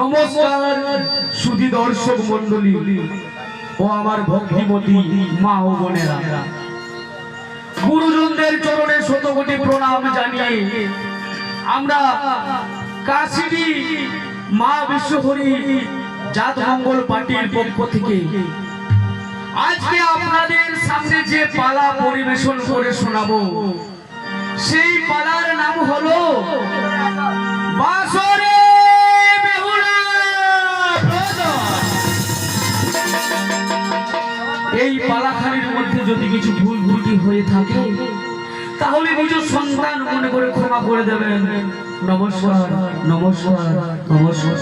নমস্কার, সুধী দর্শক মন্ডলী ও আমার ভক্তিমতী মা ও বোনেরা। গুরুজনদের চরণে শতকোটি প্রণাম জানিয়ে আমরা কাশিডি মা বিশ্বহরি জাত মঙ্গল পার্টির পক্ষ থেকে আজকে আপনাদের সামনে যে পালা পরিবেশন করে শোনাবো, সেই পালার নাম হলো বাসরে এই পালাখানির মধ্যে যদি কিছু ভুল ত্রুটি হয়ে থাকে, তাহলে নিজ সন্তান মনে করে ক্ষমা করে দেবেন। নমস্কার নমস্কার নমস্কার।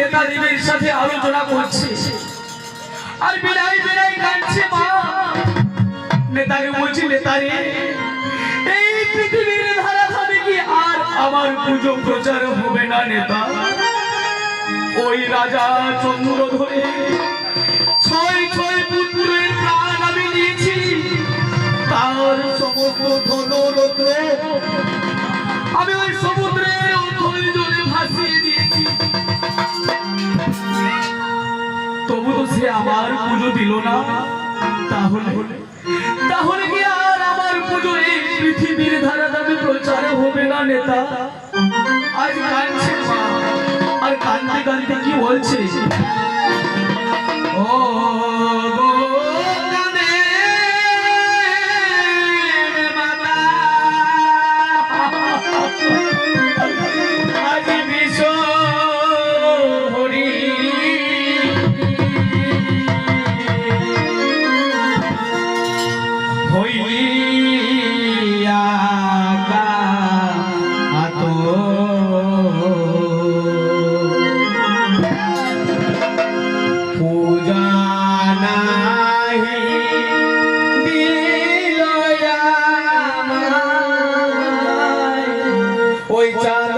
নেতাদেবের সাথে আলোচনা করছে। আর বিলাই বিলাই কাঁদছে মা। নেতাকে বলছি নেতারে এই পৃথিবীর ধারা ধারে কি আর আমার পুজো প্রচার হবে না নেতা। ওই রাজা চন্দ্র ধরে ছয় ছয় পুত্রের প্রাণ আমি নিয়েছি তার সমস্ত ধনরত্ন আমি ওই সমুদ্রের অথই জলে ভাসিয়ে দিয়েছি। তবু তো সে আমার পুজো দিল না। তাহলে? তাহলে কি আর আমার পুজো এই পৃথিবীর ধারা ধারে প্রচার হবে না নেতা? কাঁদতে কি ওই চাঁদ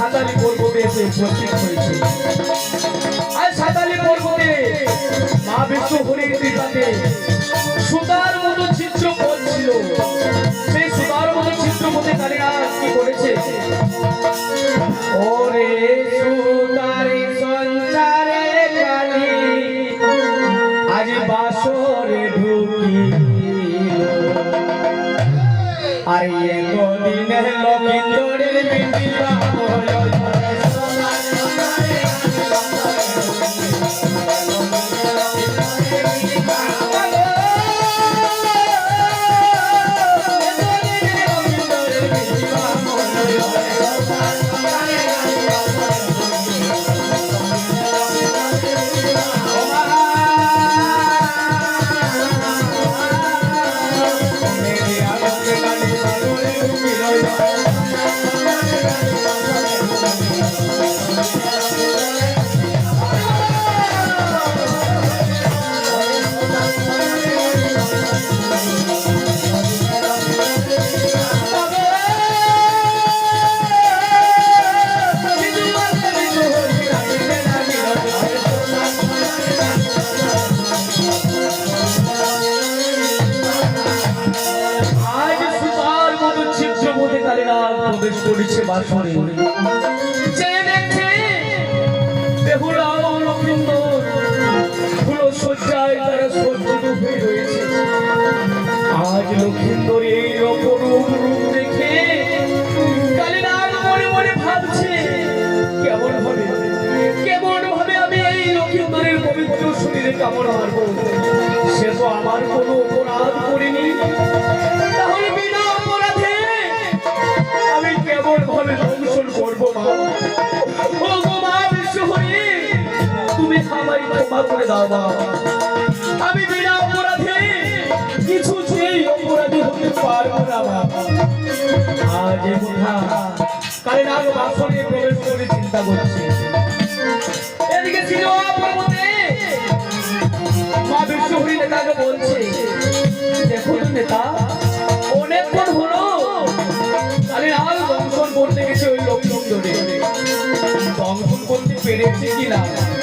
সাতালি পর্বতে এসে উপস্থিত হয়েছে। আর সাতালি পর্বতে মা বিশ্ব হরির কৃপাতে সুতার মতো চিত্র করছিল। সেই সুতার মতো চিত্র মধ্যে কালিনা কি করেছে? ওরে সুতারি সঞ্চারে কালি, আজ বাসরে ঢুকিল। আর এতদিন লক্ষিন্দরের বিটিবা হলো আজ অপরাধ করিনি। আমি কেমন করব, মা। ও তুমি আমায় ক্ষমা করে দাও আমি বিনা অপরাধে কিছু সেই অপরাধী হতে পারব না, মা। আজ এ কথা কারণ বাসনে প্রবেশ করে চিন্তা করছি। পেরেছে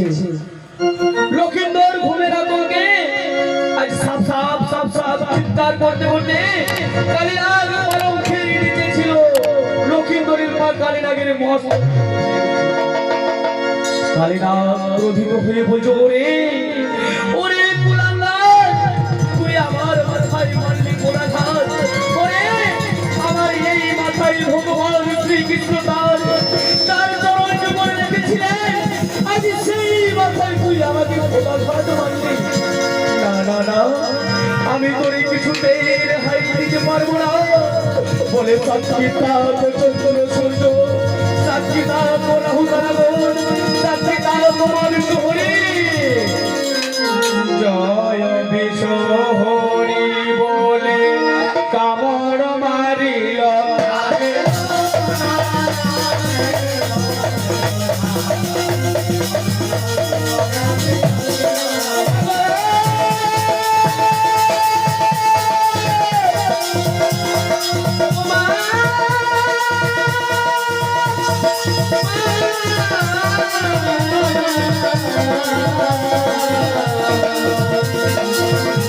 লেগেছে লক্ষিন্দর ঘুমের আতঙ্কে আজ সাপ সাপ সাপ সাপ চিৎকার করতে করতে কালীনাগ পালং খেয়ে নিতে ছিল। লক্ষিন্দরের পা কালীনাগের মত কালীনাগ ক্রোধিত হয়ে বলছো, ওরে ওরে কুলাঙ্গার তুই আমার মাথায় মারলি কোলাঘাত ওরে, আমার এই মাথায় ভগবান শ্রীকৃষ্ণ তার তার চরণ জীবনে রেখেছিলেন। আজ সেই মাথায় তুই আমাকে কোলাঘাত মারলি না না না, আমি তোর কিছুতেই রেহাই দিতে পারব না। বলে সাক্ষী তাপ চন্দ্র সূর্য সাক্ষী তাপ রাহু তারাগণ সাক্ষী তাপ মানুষ হরি জয় বিষ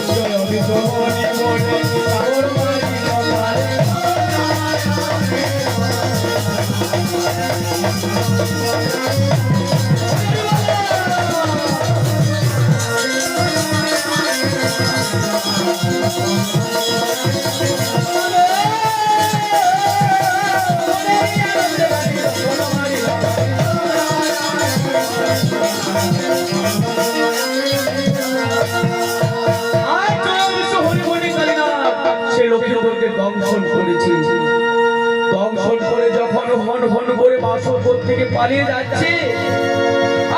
জয় বিষ থেকে পালিয়ে যাচ্ছে।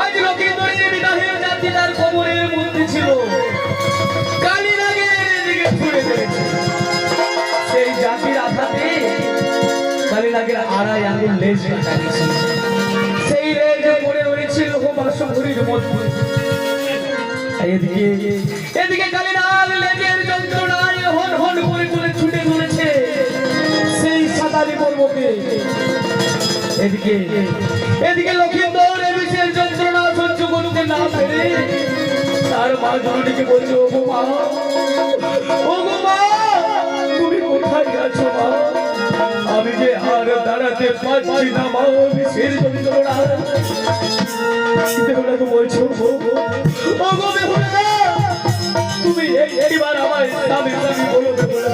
আজ লোকে লক্ষ্মীদের বিদাহের জাতি তার কোমরের মধ্যে ছিল। কালীনাগের দিকে ছুড়ে ফেলেছে। সেই জাতির আঘাতে কালীনাগের আড়াই আঙুল লেজ সেই লেজ পড়ে বাসর মধ্যে। এদিকে এদিকে কালীনাগ লেজের যন্ত্রণায় হন হন করে করে ছুটে চলেছে। সেই সাতারি পর্বকে এদিকে এদিকে লক্ষিন্দর এ যন্ত্রণা সহ্য করতে না পেরে তার মা জননীকে বলছে ও মা ও মা, তুমি কোথায় আছো মা? আমি যে আর দাঁড়াতে পারছি না মা ও বিষের যন্ত্রণা তো বলছো ও গো বেহুলা তুমি এইবার আমার স্বামী স্বামী বলো বেহুলা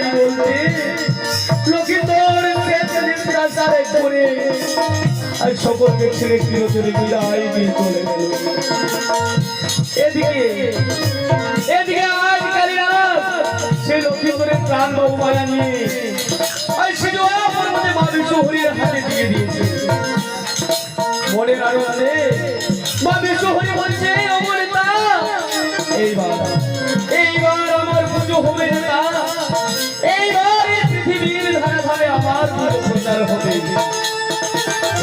আজ সকলকে ছেড়ে চিরতরে বিদায় দিয়ে চলে গেল। এদিকে এদিকে আজ কালীরাত সে লক্ষিন্দরের প্রাণ বাবু মায়া নিয়ে আজ সে জোয়ার মধ্যে মা বিশ্বহরির হাতে দিয়ে দিয়েছে। মনের আনন্দে মা বিশ্বহরি বলছে অমরিতা এইবার এইবার আমার পুজো হবে না এইবার এই পৃথিবীর ধারে ধারে আমার পুজো প্রচার হবে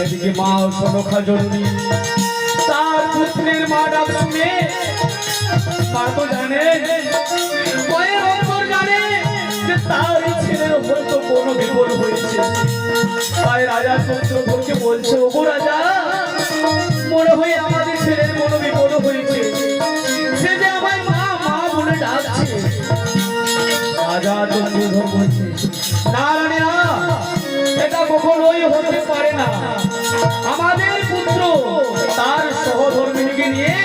এদিকে মা সনখা জননী তার পুত্রের মা ডাক শুনে মা তো জানে তার হয়তো কোনো বিপদ হয়েছে। তাই রাজা হয়েছে। রাজা চন্দ্রধর বলছে সেটা কখনোই হতে পারে না। আমাদের পুত্র তার সহধর্মিনীকে নিয়ে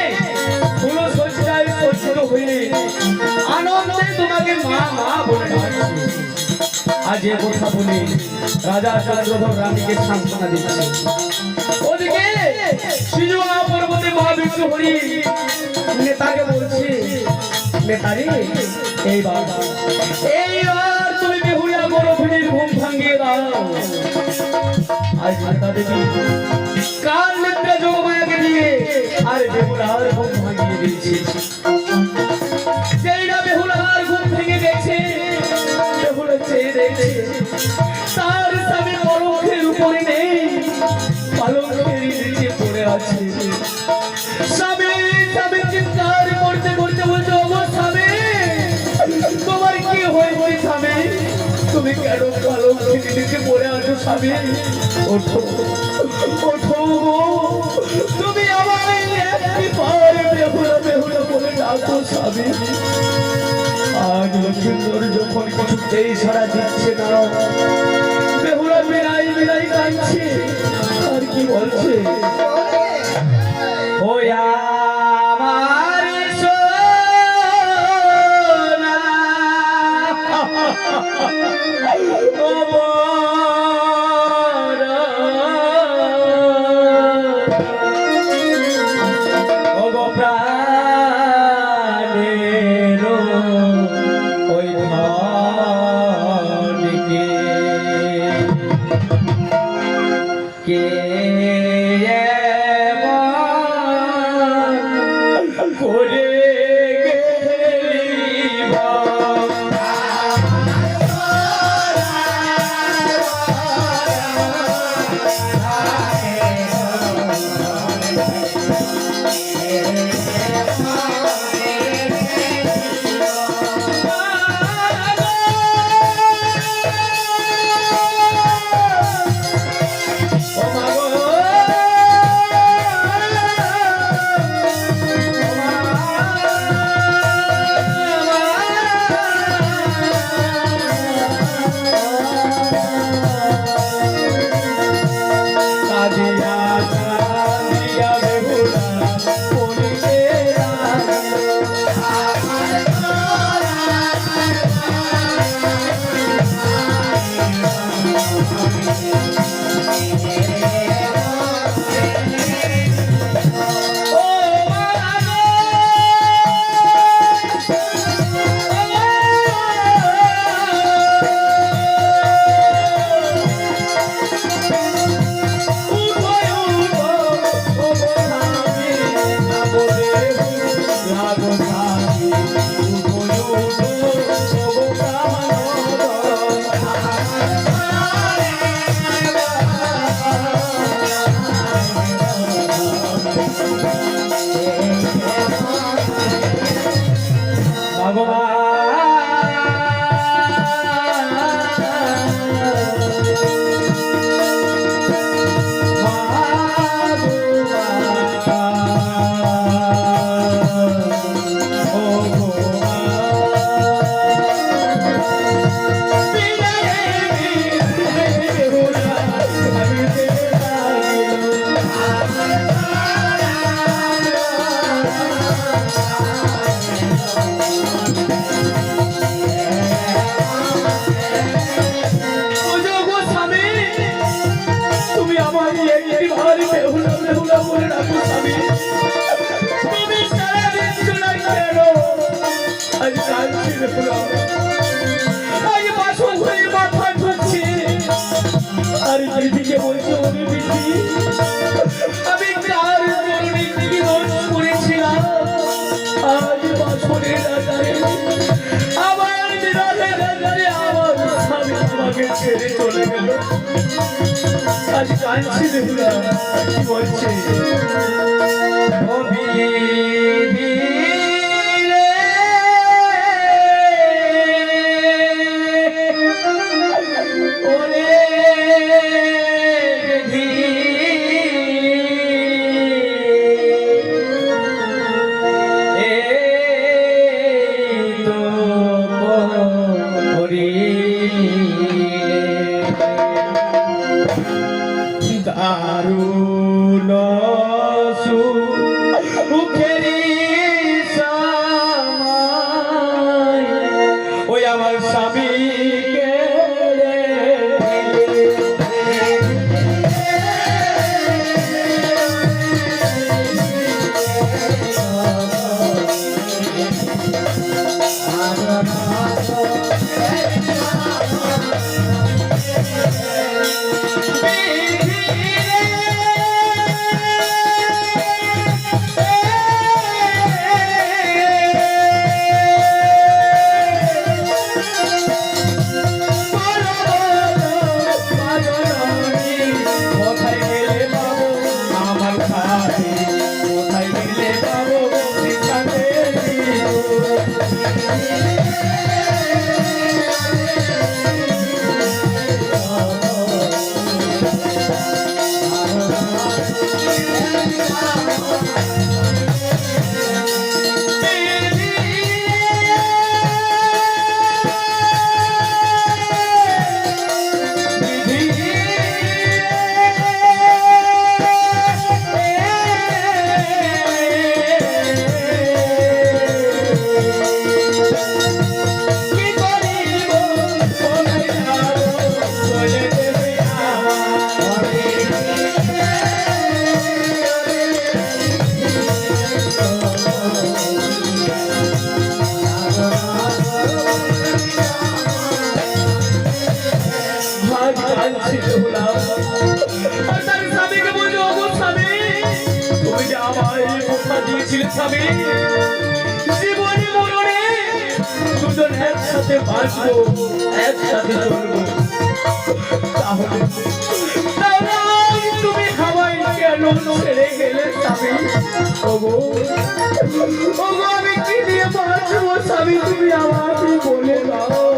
ফুলশয্যায় সজ্জিত হইলে আনন্দে তোমাকে মা মা বলে আজ এ কথা রাজা চন্দ্রধর রানীকে সান্ত্বনা দিচ্ছে। ওদিকে পর্বতে মহাবিষ্ণু হরি নেতাকে বলছি নেতারি এই বাবা এই বেহুলা ঘুম ভাঙিয়ে দাও। আজ দিয়ে আর বেহুলার ঘুম ভাঙিয়ে দিয়েছে। তুমি কেন পালকের নিচে পড়ে আছো স্বামী। ওঠো ওঠো। তুমি আমার একটি পায়ে বেহুলা বেহুলা বলে ডাকো স্বামী। আজ লক্ষ্মীন্দর যখন কিছুতেই সারা দিচ্ছে না বেহুলা বিড়াই বিড়াই কাঁদছে। আর কি বলছে? ও আমার ছেড়ে চলে গেল। আজ কাঁদছি দেখুন কি বলছে। আসব একসাথে আমি তুমি আমাকে বলে দাও।